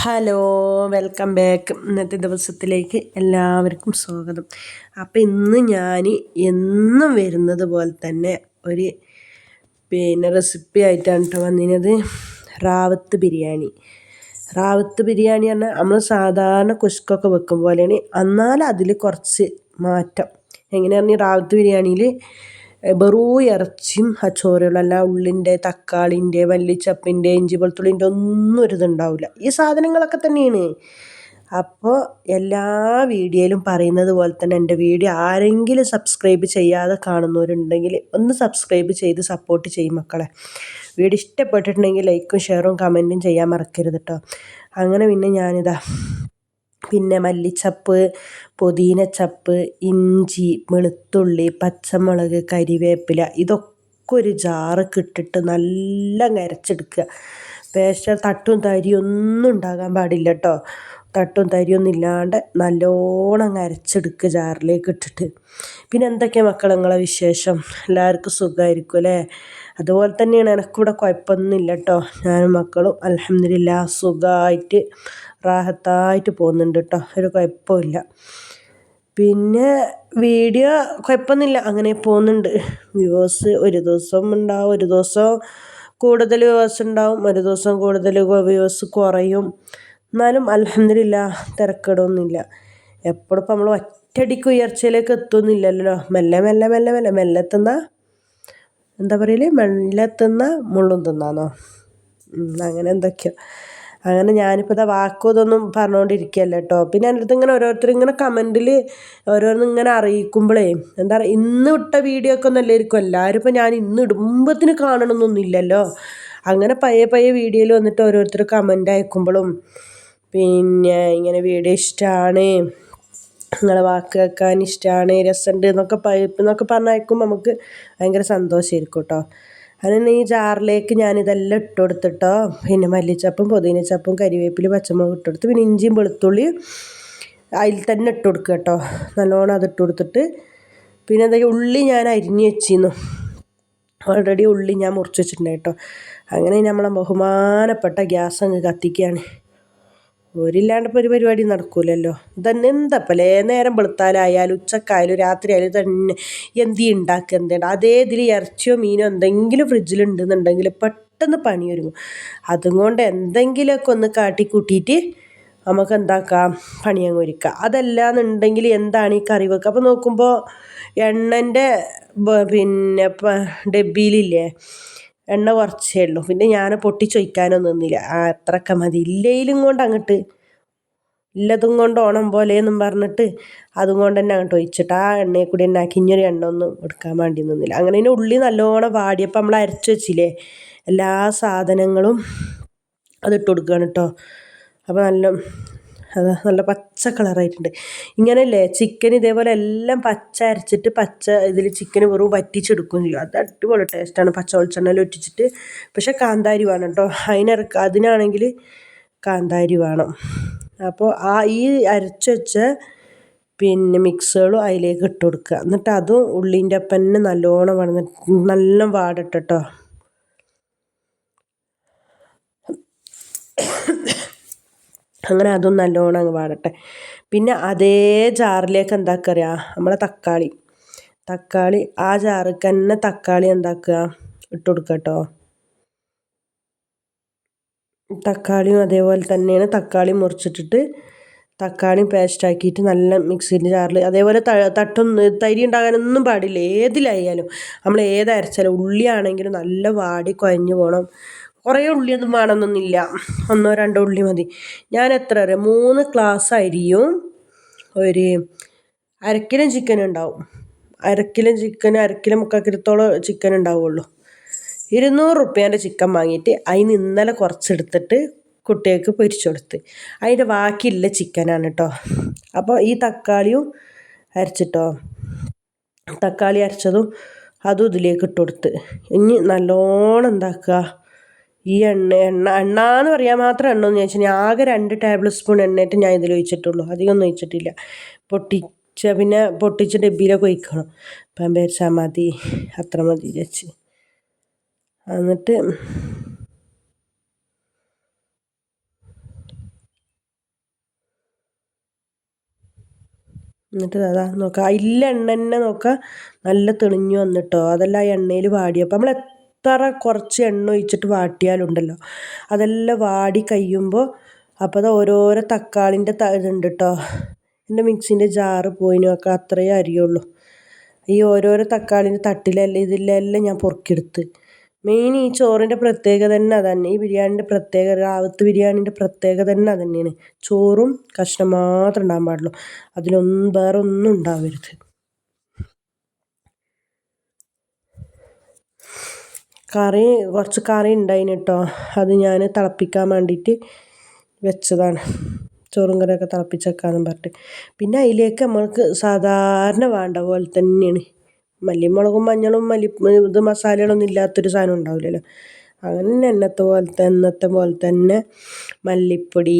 Hello welcome back ഇന്നത്തെ ദിവസത്തിലേക്ക് എല്ലാവർക്കും സ്വാഗതം. അപ്പോൾ ഇന്ന് ഞാൻ എന്നും വരുന്നത് പോലെ തന്നെ ഒരു പിന്നെ റെസിപ്പി ആയിട്ടാണ് കേട്ടോ വന്നിരുന്നത്. റാവത്ത് ബിരിയാണി. റാവത്ത് ബിരിയാണി പറഞ്ഞാൽ നമ്മൾ സാധാരണ കുഷ്കൊക്കെ വെക്കും പോലെയാണ്. എന്നാൽ അതിൽ കുറച്ച് മാറ്റം. എങ്ങനെയാണെങ്കിൽ റാവത്ത് ബിരിയാണിയിൽ വെറും ഇറച്ചിയും ആ ചോറുകളും അല്ല ഉള്ളിന്റെ തക്കാളിന്റെ മല്ലിച്ചപ്പിന്റെ ഇഞ്ചി വെളുത്തുള്ളിന്റെ ഒന്നും ഒരു ഇതുണ്ടാവില്ല. ഈ സാധനങ്ങളൊക്കെ തന്നെയാണ്. അപ്പോൾ എല്ലാ വീഡിയോയിലും പറയുന്നത് പോലെ തന്നെ എന്റെ വീഡിയോ ആരെങ്കിലും സബ്സ്ക്രൈബ് ചെയ്യാതെ കാണുന്നവരുണ്ടെങ്കിൽ ഒന്ന് സബ്സ്ക്രൈബ് ചെയ്ത് സപ്പോർട്ട് ചെയ്യും മക്കളെ. വീഡിയോ ഇഷ്ടപ്പെട്ടിട്ടുണ്ടെങ്കിൽ ലൈക്കും ഷെയറും കമന്റും ചെയ്യാൻ മറക്കരുത് കേട്ടോ അങ്ങനെ പിന്നെ ഞാനിതാ പിന്നെ മല്ലിച്ചപ്പ് പുതിനച്ചപ്പ് ഇഞ്ചി വെളുത്തുള്ളി പച്ചമുളക് കരിവേപ്പില ഇതൊക്കെ ഒരു ജാറ് ഇട്ടിട്ട് നല്ല അരച്ചെടുക്കുക. പേസ്റ്റ് തട്ടും തരിയും ഒന്നും ഉണ്ടാകാൻ പാടില്ല കേട്ടോ തട്ടും തരിയൊന്നും ഇല്ലാണ്ട് നല്ലോണം അരച്ചെടുക്കുക ജാറിലേക്ക് ഇട്ടിട്ട്. പിന്നെ എന്തൊക്കെയാണ് മക്കൾ നിങ്ങളെ വിശേഷം? എല്ലാവർക്കും സുഖമായിരിക്കും അല്ലേ? അതുപോലെ തന്നെയാണ് എനിക്കിവിടെ കുഴപ്പമൊന്നുമില്ല കേട്ടോ ഞാനും മക്കളും അലഹമില്ല സുഖമായിട്ട് റാഹത്തായിട്ട് പോകുന്നുണ്ട് കേട്ടോ ഒരു കുഴപ്പമില്ല പിന്നെ വീഡിയോ കുഴപ്പമൊന്നുമില്ല അങ്ങനെ പോകുന്നുണ്ട്. വ്യൂവേഴ്സ് ഒരു ദിവസം ഉണ്ടാവും ഒരു ദിവസം കൂടുതൽ വ്യൂവേഴ്സ് ഉണ്ടാവും ഒരു ദിവസം കൂടുതൽ വ്യൂവേഴ്സ് കുറയും. എന്നാലും അലഹമില്ല തിരക്കേടൊന്നുമില്ല. എപ്പോഴും ഇപ്പം നമ്മൾ ഒറ്റടിക്ക് ഉയർച്ചയിലേക്ക് എത്തുന്നില്ലല്ലോ. മെല്ലെ മെല്ലെ മെല്ലെ മെല്ലെ മെല്ലെ തിന്ന എന്താ പറയൽ? മെല്ലെ തിന്ന മുള്ളും തിന്നാന്നോ അങ്ങനെ എന്തൊക്കെയോ. അങ്ങനെ ഞാനിപ്പോൾ ഇതാ വാക്കും ഇതൊന്നും പറഞ്ഞുകൊണ്ടിരിക്കുകയല്ല കേട്ടോ പിന്നെ എന്റെ അടുത്ത് ഇങ്ങനെ ഓരോരുത്തർ ഇങ്ങനെ കമന്റിൽ ഓരോന്ന് ഇങ്ങനെ അറിയിക്കുമ്പോഴേ എന്താ പറയുക ഇന്ന് ഇട്ട വീഡിയോ ഒക്കെ ഒന്നും അല്ലായിരിക്കും. എല്ലാവരും ഇപ്പോൾ ഞാൻ ഇന്ന് ഇടുമ്പത്തിന് കാണണമെന്നൊന്നുമില്ലല്ലോ അങ്ങനെ പയ്യെ പയ്യെ വീഡിയോയിൽ വന്നിട്ട് ഓരോരുത്തർ കമന്റ് അയക്കുമ്പോഴും പിന്നെ ഇങ്ങനെ വീഡിയോ ഇഷ്ടമാണ് നിങ്ങളെ വാക്ക് കേൾക്കാൻ ഇഷ്ടമാണ് രസമുണ്ട് എന്നൊക്കെ എന്നൊക്കെ പറഞ്ഞയക്കുമ്പോൾ നമുക്ക് ഭയങ്കര സന്തോഷമായിരിക്കും കേട്ടോ അങ്ങനെ ഈ ജാറിലേക്ക് ഞാനിതെല്ലാം ഇട്ട് കൊടുത്തിട്ടോ പിന്നെ മല്ലിച്ചപ്പും പുതിനച്ചപ്പും കരിവേപ്പില പച്ചമുളക് ഇട്ട് കൊടുത്ത് പിന്നെ ഇഞ്ചിയും വെളുത്തുള്ളിയും അതിൽ തന്നെ ഇട്ട് കൊടുക്കുക കേട്ടോ നല്ലോണം അത് ഇട്ട് കൊടുത്തിട്ട് പിന്നെ എന്താ ഉള്ളി ഞാൻ അരിഞ്ഞ് വെച്ചിരുന്നു. ഓൾറെഡി ഉള്ളി ഞാൻ മുറിച്ച് വെച്ചിട്ടുണ്ടായി കേട്ടോ അങ്ങനെ നമ്മളെ ബഹുമാനപ്പെട്ട ഗ്യാസ് അങ്ങ് കത്തിക്കുകയാണ്. ഓരില്ലാണ്ട് ഇപ്പോൾ ഒരു പരിപാടി നടക്കൂലല്ലോ. ഇതന്നെ എന്താപ്പല്ലേ നേരം വെളുത്താലായാലും ഉച്ചക്കായാലും രാത്രിയായാലും തന്നെ എന്തി ഉണ്ടാക്കുക എന്തുണ്ട് അതേ ഇതിൽ ഇറച്ചിയോ മീനോ എന്തെങ്കിലും ഫ്രിഡ്ജിലുണ്ടെന്നുണ്ടെങ്കിൽ പെട്ടെന്ന് പണി ഒരുങ്ങും അതുകൊണ്ട് എന്തെങ്കിലുമൊക്കെ ഒന്ന് കാട്ടിക്കൂട്ടിയിട്ട് നമുക്ക് എന്താക്കാം പണി അങ്ങ് ഒരുക്കുക അതല്ലാന്നുണ്ടെങ്കിൽ എന്താണ് ഈ കറി വെക്കുക അപ്പോൾ നോക്കുമ്പോൾ എണ്ണന്റെ പിന്നെ ഡബ്ബിയിലില്ലേ എണ്ണ കുറച്ചേ ഉള്ളൂ. പിന്നെ ഞാൻ പൊട്ടിച്ചൊഴിക്കാനൊന്നും നിന്നില്ല. അത്രയൊക്കെ മതി. ഇല്ലേലും കൊണ്ട് അങ്ങോട്ട് ഇല്ലതും കൊണ്ട് ഓണം പോലെ എന്നും പറഞ്ഞിട്ട് അതും കൊണ്ട് തന്നെ അങ്ങോട്ട് ഒഴിച്ചിട്ട് ആ എണ്ണയിൽ കൂടി തന്നെ ആക്കി ഇനിയൊരു എണ്ണ ഒന്നും എടുക്കാൻ വേണ്ടി നിന്നില്ല. അങ്ങനെ ഇതിന്റെ ഉള്ളി നല്ലോണം വാടിയപ്പോൾ നമ്മൾ അരച്ചു വെച്ചില്ലേ എല്ലാ സാധനങ്ങളും അതിട്ട് കൊടുക്കുകയാണ് കേട്ടോ അപ്പോൾ നല്ല അത് നല്ല പച്ച കളറായിട്ടുണ്ട്. ഇങ്ങനെയല്ലേ ചിക്കൻ ഇതേപോലെ എല്ലാം പച്ച അരച്ചിട്ട് പച്ച ഇതിൽ ചിക്കൻ വെറും വറ്റിച്ചെടുക്കുകയും ചെയ്യും. അത് അടിപൊളി ടേസ്റ്റാണ് പച്ച വെളിച്ചെണ്ണയിൽ ഒറ്റിച്ചിട്ട്. പക്ഷെ കാന്താരി വേണം കേട്ടോ അതിനിറക്ക അതിനാണെങ്കിൽ കാന്താരി വേണം. അപ്പോൾ ആ ഈ അരച്ച് വെച്ച പിന്നെ മിക്സുകളും അതിലേക്ക് ഇട്ട് കൊടുക്കുക. എന്നിട്ട് അതും ഉള്ളിന്റെ ഒപ്പം തന്നെ നല്ലോണം വേണം നല്ല വാടട്ടോ അങ്ങനെ അതും നല്ലോണം അങ്ങ് വാടട്ടെ. പിന്നെ അതേ ജാറിലേക്ക് എന്താക്കുക അറിയാ നമ്മളെ തക്കാളി. തക്കാളി ആ ജാറിൽ തന്നെ തക്കാളി എന്താക്കുക? ഇട്ട് കൊടുക്കുക കേട്ടോ തക്കാളിയും അതേപോലെ തന്നെയാണ് തക്കാളി മുറിച്ചിട്ടിട്ട് തക്കാളി പേസ്റ്റ് ആക്കിയിട്ട് നല്ല മിക്സിന്റെ ജാറിൽ അതേപോലെ തട്ടൊന്ന് തരി ഉണ്ടാകാനൊന്നും പാടില്ല. ഏതിലായാലും നമ്മൾ ഏത് അരച്ചാലും ഉള്ളിയാണെങ്കിലും നല്ല വാടി കുഴഞ്ഞു പോകണം കുറേ ഉള്ളിയൊന്നും വേണമെന്നൊന്നുമില്ല. ഒന്നോ രണ്ടോ ഉള്ളി മതി. ഞാൻ എത്ര അറിയാം? മൂന്ന് ഗ്ലാസ് അരിയും ഒരു അരക്കിലും ചിക്കൻ ഉണ്ടാവും. അരക്കിലും ചിക്കൻ അരക്കിലും മുക്കാക്കിലത്തോളം ചിക്കൻ ഉണ്ടാവുള്ളൂ. ഇരുന്നൂറ് റുപ്യേന്റെ ചിക്കൻ വാങ്ങിയിട്ട് അതിന് ഇന്നലെ കുറച്ചെടുത്തിട്ട് കുട്ടികൾക്ക് പൊരിച്ചു കൊടുത്ത്. അതിന്റെ ബാക്കിയുള്ള ചിക്കനാണ് കേട്ടോ അപ്പോൾ ഈ തക്കാളിയും അരച്ചിട്ടോ? തക്കാളി അരച്ചതും അതും ഇതിലേക്ക് ഇട്ട് കൊടുത്ത്. ഇനി നല്ലോണം എന്താക്കുക? ഈ എണ്ണ എണ്ണ എണ്ണ എന്ന് പറയാൻ മാത്രം എണ്ണ എന്ന് ചോദിച്ചാൽ ആകെ രണ്ട് ടേബിൾ സ്പൂൺ എണ്ണയിട്ട് ഞാൻ ഇതിൽ ഒഴിച്ചിട്ടുള്ളൂ. അധികമൊന്നും ഒഴിച്ചിട്ടില്ല. പൊട്ടിച്ച പിന്നെ പൊട്ടിച്ച ഡബ്ബിയിലൊക്കെ ഒഴിക്കണം. അപ്പം വിചാരിച്ചാൽ മതി അത്ര മതി ചേച്ചി എന്നിട്ട് എന്നിട്ട് അതാ നോക്കുക ഇല്ല എണ്ണ തന്നെ നോക്കാം. നല്ല തെളിഞ്ഞു വന്നിട്ടോ. അതല്ല ആ എണ്ണയിൽ വാടിയപ്പോൾ നമ്മൾ എത്ര കുറച്ച് എണ്ണ ഒഴിച്ചിട്ട് വാട്ടിയാലുണ്ടല്ലോ. അതെല്ലാം വാടി കഴിയുമ്പോൾ അപ്പോൾ അത് ഓരോരോ തക്കാളിന്റെ ഇതുണ്ട് കേട്ടോ എന്റെ മിക്സിന്റെ ജാറ് പോയിനും ഒക്കെ അത്രയേ അരിയുള്ളൂ. ഈ ഓരോരോ തക്കാളിന്റെ തട്ടിലെല്ലാം ഇതിലെല്ലാം ഞാൻ പൊറുക്കിയെടുത്ത്. മെയിൻ ഈ ചോറിന്റെ പ്രത്യേകത തന്നെ അതന്നെ. ഈ ബിരിയാണിന്റെ പ്രത്യേകത റാവത്ത് ബിരിയാണിന്റെ പ്രത്യേകത തന്നെ അത് തന്നെയാണ് ചോറും കഷ്ണം മാത്രം ഉണ്ടാകാൻ പാടുള്ളൂ. അതിലൊന്നും വേറെ ഒന്നും ഉണ്ടാവരുത്. കറി കുറച്ച് കറി ഉണ്ടായിന് കേട്ടോ അത് ഞാൻ തിളപ്പിക്കാൻ വേണ്ടിയിട്ട് വെച്ചതാണ്. ചോറും കറിയൊക്കെ തിളപ്പിച്ച് വെക്കാമെന്നും പറഞ്ഞിട്ട്. പിന്നെ അതിലേക്ക് നമ്മൾക്ക് സാധാരണ വേണ്ട പോലെ തന്നെയാണ്. മല്ലിമുളകും മഞ്ഞളും മല്ലി ഇത് മസാലകളൊന്നും ഇല്ലാത്തൊരു സാധനം ഉണ്ടാവില്ലല്ലോ. അങ്ങനെ തന്നെ എന്നത്തെ പോലത്തെ എന്നത്തെ പോലെ തന്നെ മല്ലിപ്പൊടി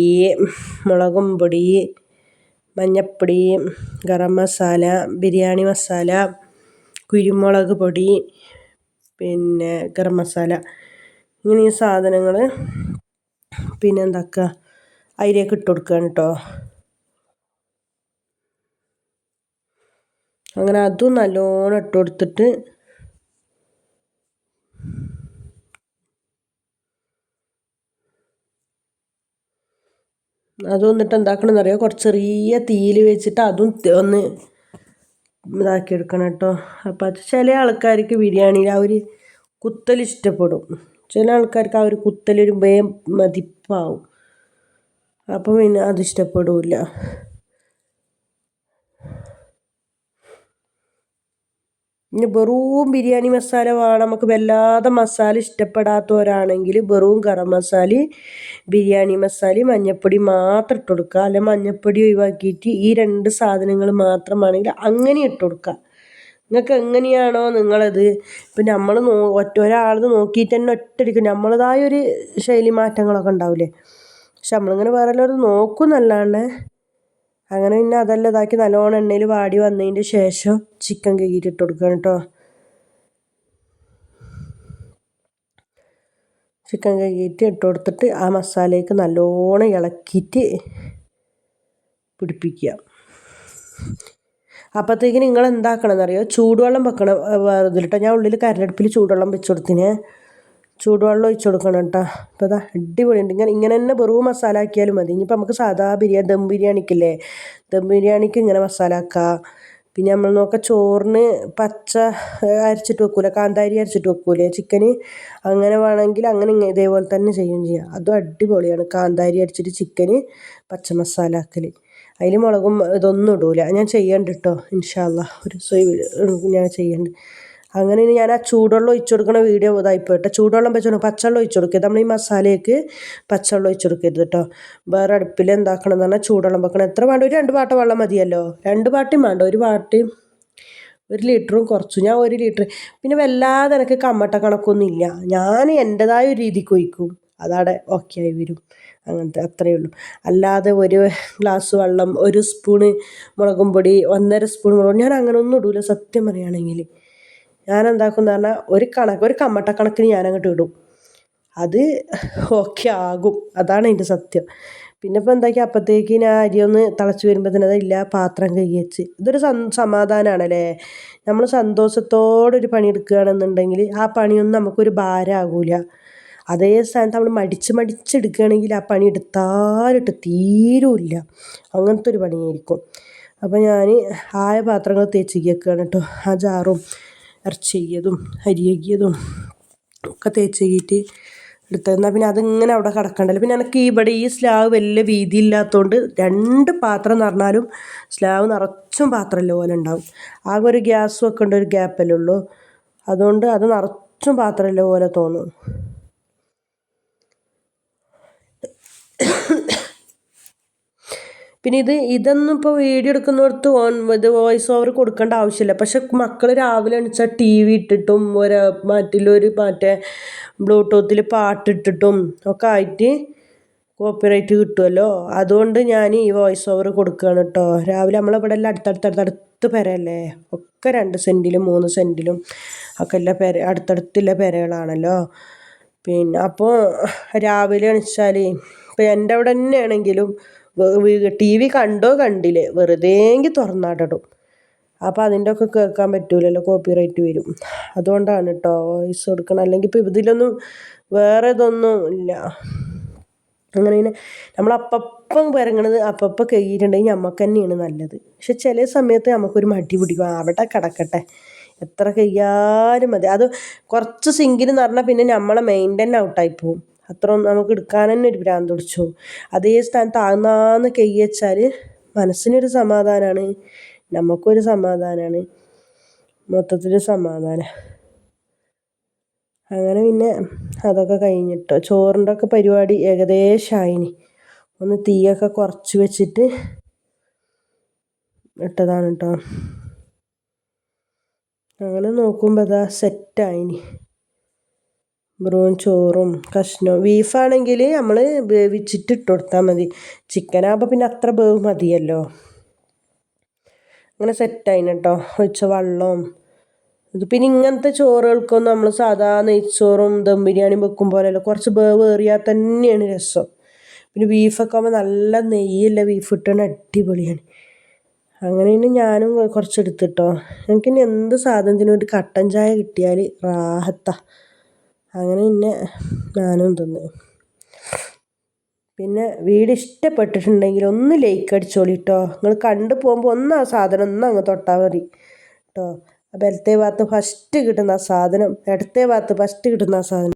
മുളകും പൊടി മഞ്ഞൾപ്പൊടി ഗരം മസാല ബിരിയാണി മസാല കുരുമുളക് പൊടി പിന്നെ ഗരം മസാല ഇങ്ങനെ ഈ സാധനങ്ങൾ പിന്നെ എന്താക്കുക അതിലേക്ക് ഇട്ട് കൊടുക്കുകയാണ് കേട്ടോ അങ്ങനെ അതും നല്ലോണം ഇട്ട് കൊടുത്തിട്ട് അതും എന്നിട്ട് എന്താക്കണമെന്ന് കുറച്ച് ചെറിയ തീയിൽ വെച്ചിട്ട് അതും ഒന്ന് ഇതാക്കി എടുക്കണം കേട്ടോ. അപ്പോൾ അത് ചില ആൾക്കാർക്ക് ബിരിയാണിയിൽ ആ ഒരു കുത്തൽ ഇഷ്ടപ്പെടും. ചില ആൾക്കാർക്ക് ആ ഒരു കുത്തലൊരു വേം മതിപ്പാവും. അപ്പം പിന്നെ അത് ഇഷ്ടപ്പെടില്ല ഇനി വെറും ബിരിയാണി മസാല വേണം. നമുക്ക് വല്ലാതെ മസാല ഇഷ്ടപ്പെടാത്തവരാണെങ്കിൽ വെറും ഗരം മസാല ബിരിയാണി മസാല മഞ്ഞൾപ്പൊടി മാത്രം ഇട്ട് കൊടുക്കുക. അല്ലെ മഞ്ഞൾപ്പൊടി ഒഴിവാക്കിയിട്ട് ഈ രണ്ട് സാധനങ്ങൾ മാത്രമാണെങ്കിൽ അങ്ങനെ ഇട്ട് കൊടുക്കുക. നിങ്ങൾക്ക് എങ്ങനെയാണോ നിങ്ങളത്. ഇപ്പം നമ്മൾ നോ ഒറ്റ ഒരാൾ നോക്കിയിട്ട് തന്നെ ഒറ്റടിക്കും നമ്മളതായ ഒരു ശൈലി മാറ്റങ്ങളൊക്കെ ഉണ്ടാവില്ലേ? പക്ഷെ നമ്മളിങ്ങനെ വേറെ എല്ലാവരും നോക്കും എന്നല്ലാണ്ട് അങ്ങനെ പിന്നെ അതെല്ലാം ഇതാക്കി നല്ലോണം എണ്ണയിൽ വാടി വന്നതിന്റെ ശേഷം ചിക്കൻ ഇട്ട് കൊടുക്കണം കേട്ടോ. ചിക്കൻ കഴുകിയിട്ട് ഇട്ട് കൊടുത്തിട്ട് ആ മസാലയ്ക്ക് നല്ലോണം ഇളക്കിയിട്ട് പിടിപ്പിക്കുക. അപ്പോഴത്തേക്ക് നിങ്ങൾ എന്താക്കണം ചൂടുവെള്ളം വെക്കണം ഇതിലിട്ടോ ഞാൻ ഉള്ളിൽ കരടുപ്പിൽ ചൂടുവെള്ളം വെച്ച് കൊടുത്തിന്. ചൂടുവെള്ളം ഒഴിച്ച് കൊടുക്കണം കേട്ടോ അപ്പോൾ അതാ അടിപൊളിയുണ്ട്. ഇങ്ങനെ ഇങ്ങനെ തന്നെ വെറും മസാല ആക്കിയാലും മതി. ഇനിയിപ്പോൾ നമുക്ക് സാധാ ബിരിയാണി ദം ബിരിയാണിക്കില്ലേ? ദം ബിരിയാണിക്ക് ഇങ്ങനെ മസാല ആക്കാം. പിന്നെ നമ്മൾ നോക്കാം ചോറിന് പച്ച അരച്ചിട്ട് വെക്കൂല. കാന്താരി അരച്ചിട്ട് വെക്കൂലേ? ചിക്കന് അങ്ങനെ വേണമെങ്കിൽ അങ്ങനെ ഇതേപോലെ തന്നെ ചെയ്യുകയും ചെയ്യാം. അതും അടിപൊളിയാണ്. കാന്താരി അരച്ചിട്ട് ചിക്കന് പച്ച മസാല ആക്കൽ അതിൽ മുളകും ഇതൊന്നും ഇടൂല. ഞാൻ ചെയ്യണ്ട കേട്ടോ ഇൻഷാല്ല ഒരു ഞാൻ ചെയ്യണ്ട്. അങ്ങനെ ഞാൻ ആ ചൂടുവെള്ളം ഒഴിച്ചു കൊടുക്കുന്ന വീഡിയോ ഇതായിപ്പോട്ടെ ചൂടുവെള്ളം വെച്ച് പച്ചവെള്ളം ഒഴിച്ചു കൊടുക്കുക നമ്മൾ ഈ മസാലയ്ക്ക് പച്ചവെള്ളം ഒഴിച്ചു കൊടുക്കരുത് കേട്ടോ വേറെ അടുപ്പിൽ എന്താക്കണം എന്ന് പറഞ്ഞാൽ ചൂടുവെള്ളം വെക്കണം. എത്ര വേണ്ട? ഒരു രണ്ട് പാട്ട വെള്ളം മതിയല്ലോ? രണ്ട് പാട്ടിയും വേണ്ട. ഒരു പാട്ടിയും ഒരു ലിറ്ററും കുറച്ചു. ഞാൻ ഒരു ലിറ്റർ പിന്നെ വല്ലാതെ എനിക്ക് കമ്മട്ട കണക്കൊന്നും ഇല്ല. ഞാൻ എന്റെതായ ഒരു രീതിക്ക് ഒഴിക്കും. അതവിടെ ഓക്കെ ആയി വരും. അങ്ങനത്തെ അത്രയേ ഉള്ളൂ. അല്ലാതെ ഒരു ഗ്ലാസ് വെള്ളം ഒരു സ്പൂണ് മുളകും പൊടി ഒന്നര സ്പൂൺ മുളകും ഞാൻ അങ്ങനെ ഒന്നും ഇടൂല സത്യം പറയുകയാണെങ്കിൽ ഞാൻ എന്താക്കും എന്ന് പറഞ്ഞാൽ ഒരു കണക്ക് ഒരു കമ്മട്ട കണക്കിന് ഞാൻ അങ്ങോട്ട് ഇടും. അത് ഓക്കെ ആകും. അതാണ് അതിന്റെ സത്യം. പിന്നെ ഇപ്പോൾ എന്താക്കി അപ്പോഴത്തേക്ക് ഞാൻ അരി ഒന്ന് തിളച്ച് വരുമ്പോൾ തന്നെ അതില്ല പാത്രം കഴുകി വെച്ച് ഇതൊരു സം സമാധാനമാണല്ലേ നമ്മൾ സന്തോഷത്തോടെ ഒരു പണി എടുക്കുകയാണെന്നുണ്ടെങ്കിൽ ആ പണിയൊന്നും നമുക്കൊരു ഭാരമാകില്ല അതേ സ്ഥാനത്ത് നമ്മൾ മടിച്ച് മടിച്ചെടുക്കുകയാണെങ്കിൽ ആ പണി എടുത്താലിട്ട് തീരുമില്ല അങ്ങനത്തെ ഒരു പണിയായിരിക്കും. അപ്പോൾ ഞാൻ ആയ പാത്രങ്ങൾ തേച്ച് കേട്ടോ ആ ജാറും ഇറച്ചിയതും അരിയകിയതും ഒക്കെ തേച്ച് കയറ്റി എടുത്ത് പിന്നെ അതിങ്ങനെ അവിടെ കിടക്കണ്ടല്ലോ. പിന്നെ എനിക്ക് ഇവിടെ ഈ സ്ലാവ് വലിയ വീതി ഇല്ലാത്തതുകൊണ്ട് രണ്ട് പാത്രം നിറഞ്ഞാലും സ്ലാവ് നിറച്ചും പാത്രമല്ല പോലെ ഉണ്ടാവും. ആകെ ഒരു ഗ്യാസ് വെക്കേണ്ട ഒരു ഗ്യാപ്പല്ലേ ഉള്ളൂ. അതുകൊണ്ട് അത് നിറച്ചും പാത്രമല്ല പോലെ തോന്നും. പിന്നെ ഇത് ഇതൊന്നും ഇപ്പോൾ വീഡിയോ എടുക്കുന്നിടത്ത് ഓൺ ഇത് വോയിസ് ഓവർ കൊടുക്കേണ്ട ആവശ്യമില്ല. പക്ഷെ മക്കൾ രാവിലെ എണീച്ചാൽ ടി വി ഇട്ടിട്ടും ഒരു മറ്റുള്ളൊരു മറ്റേ ബ്ലൂടൂത്തിൽ പാട്ടിട്ടിട്ടും ഒക്കെ ആയിട്ട് കോപ്പിറൈറ്റ് കിട്ടുമല്ലോ അതുകൊണ്ട് ഞാൻ ഈ വോയിസ് ഓവർ കൊടുക്കുകയാണ് കേട്ടോ രാവിലെ നമ്മളിവിടെ എല്ലാം അടുത്തടുത്തടുത്തടുത്ത് പെരയല്ലേ? ഒക്കെ രണ്ട് സെന്റിലും മൂന്ന് സെന്റിലും ഒക്കെ എല്ലാ പെര അടുത്തടുത്തുള്ള പെരകളാണല്ലോ. പിന്നെ അപ്പോൾ രാവിലെ എണീച്ചാൽ ഇപ്പോൾ എന്റെ അവിടെ തന്നെയാണെങ്കിലും ടി വി കണ്ടോ കണ്ടില്ലേ? വെറുതെയെങ്കിൽ തുറന്നാടിടും അപ്പോൾ അതിന്റെ ഒക്കെ കേൾക്കാൻ പറ്റൂലല്ലോ കോപ്പിറൈറ്റ് വരും. അതുകൊണ്ടാണ് കേട്ടോ വോയിസ് കൊടുക്കണം. അല്ലെങ്കിൽ ഇപ്പോൾ ഇതിലൊന്നും വേറെ ഇതൊന്നും ഇല്ല. അങ്ങനെ പിന്നെ നമ്മൾ അപ്പം വരങ്ങണത് അപ്പം കഴിയിട്ടുണ്ടെങ്കിൽ നമുക്ക് തന്നെയാണ് നല്ലത്. പക്ഷെ ചില സമയത്ത് നമുക്കൊരു മടി പിടിക്കും. അവിടെ കിടക്കട്ടെ. എത്ര കഴിയാലും മതി. അത് കുറച്ച് സിങ്കിന് നിറഞ്ഞാൽ പിന്നെ നമ്മളെ മെയിൻ തന്നെ ഔട്ടായി പോവും. അത്ര ഒന്നും നമുക്ക് എടുക്കാൻ തന്നെ ഒരു ഭ്രാന്ത് പിടിച്ചു. അതേ സ്ഥാനത്ത് ആന്നാന്ന് കൈ വെച്ചാൽ മനസ്സിനൊരു സമാധാനമാണ് നമുക്കൊരു സമാധാനമാണ് മൊത്തത്തിൽ സമാധാനം. അങ്ങനെ പിന്നെ അതൊക്കെ കഴിഞ്ഞിട്ടോ. ചോറിന്റെ ഒക്കെ പരിപാടി ഏകദേശമായിനി ഒന്ന് തീയൊക്കെ കുറച്ച് വെച്ചിട്ട് ഇട്ടതാണ് കേട്ടോ അങ്ങനെ നോക്കുമ്പോൾ അതാ സെറ്റായിനി ബ്രൂൺ ചോറും കഷ്ണവും ബീഫാണെങ്കിൽ നമ്മൾ വേവിച്ചിട്ട് ഇട്ട് കൊടുത്താൽ മതി ചിക്കനാകുമ്പോൾ പിന്നെ അത്ര വേവ് മതിയല്ലോ. അങ്ങനെ സെറ്റായിന് കേട്ടോ ഒഴിച്ച വെള്ളവും. ഇത് പിന്നെ ഇങ്ങനത്തെ ചോറുകൾക്കൊന്നും നമ്മൾ സാധാ നെയ്ച്ചോറും ദം ബിരിയാണിയും വെക്കും പോലെയല്ല. കുറച്ച് വേവ് ഏറിയാൽ തന്നെയാണ് രസം. പിന്നെ ബീഫൊക്കെ ആകുമ്പോൾ നല്ല നെയ്യല്ല ബീഫ് ഇട്ടാണ് അടിപൊളിയാണ്. അങ്ങനെ ഇനി ഞാനും കുറച്ച് എടുത്തിട്ടോ എനിക്ക് ഇനി എന്ത് സാധനത്തിനും ഒരു കട്ടൻ ചായ കിട്ടിയാൽ റാഹത്ത. അങ്ങനെ പിന്നെ ഞാനും തിന്ന്. പിന്നെ വീട് ഇഷ്ടപ്പെട്ടിട്ടുണ്ടെങ്കിൽ ഒന്ന് ലൈക്ക് അടിച്ചോളി കേട്ടോ നിങ്ങൾ കണ്ടു പോകുമ്പോൾ ഒന്ന് ആ സാധനം ഒന്ന് അങ്ങ് തൊട്ടാൽ മതി കേട്ടോ ആ വലത്തെ ഭാഗത്ത് ഫസ്റ്റ് കിട്ടുന്ന ആ സാധനം ഇടത്തെ ഭാഗത്ത് ഫസ്റ്റ് കിട്ടുന്ന ആ സാധനം.